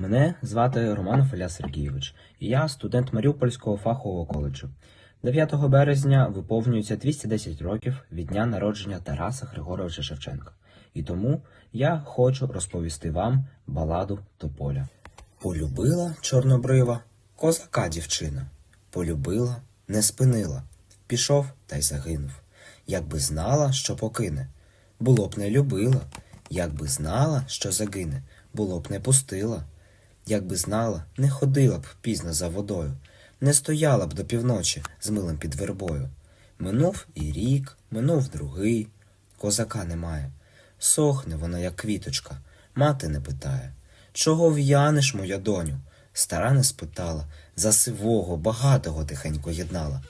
Мене звати Роман Феля Сергійович, і я студент Маріупольського фахового коледжу. 9 березня виповнюється 210 років від дня народження Тараса Григоровича Шевченка. І тому я хочу розповісти вам баладу Тополя. Полюбила чорнобрива козака дівчина. Полюбила, не спинила. Пішов та й загинув. Якби знала, що покине, було б не любила. Якби знала, що загине, було б не пустила. Якби знала, не ходила б пізно за водою, не стояла б до півночі з милим під вербою. Минув і рік, минув другий, козака немає. Сохне вона, як квіточка, мати не питає. Чого в'янеш, моя доню? Стара не спитала, за сивого, багатого тихенько єднала.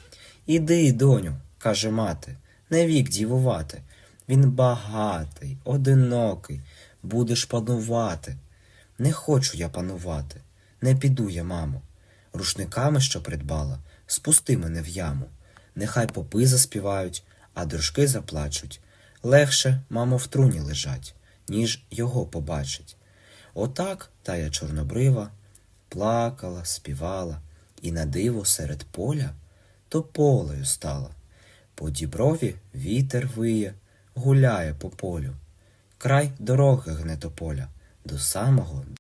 Іди, доню, каже мати, не вік дівувати. Він багатий, одинокий, будеш панувати. Не хочу я панувати, не піду я, мамо. Рушниками, що придбала, спусти мене в яму. Нехай попи заспівають, а дружки заплачуть. Легше, мамо, в труні лежать, ніж його побачить. Отак тая чорнобрива плакала, співала, і на диво серед поля тополею стала. По діброві вітер виє, гуляє по полю. Край дороги гне тополя до самого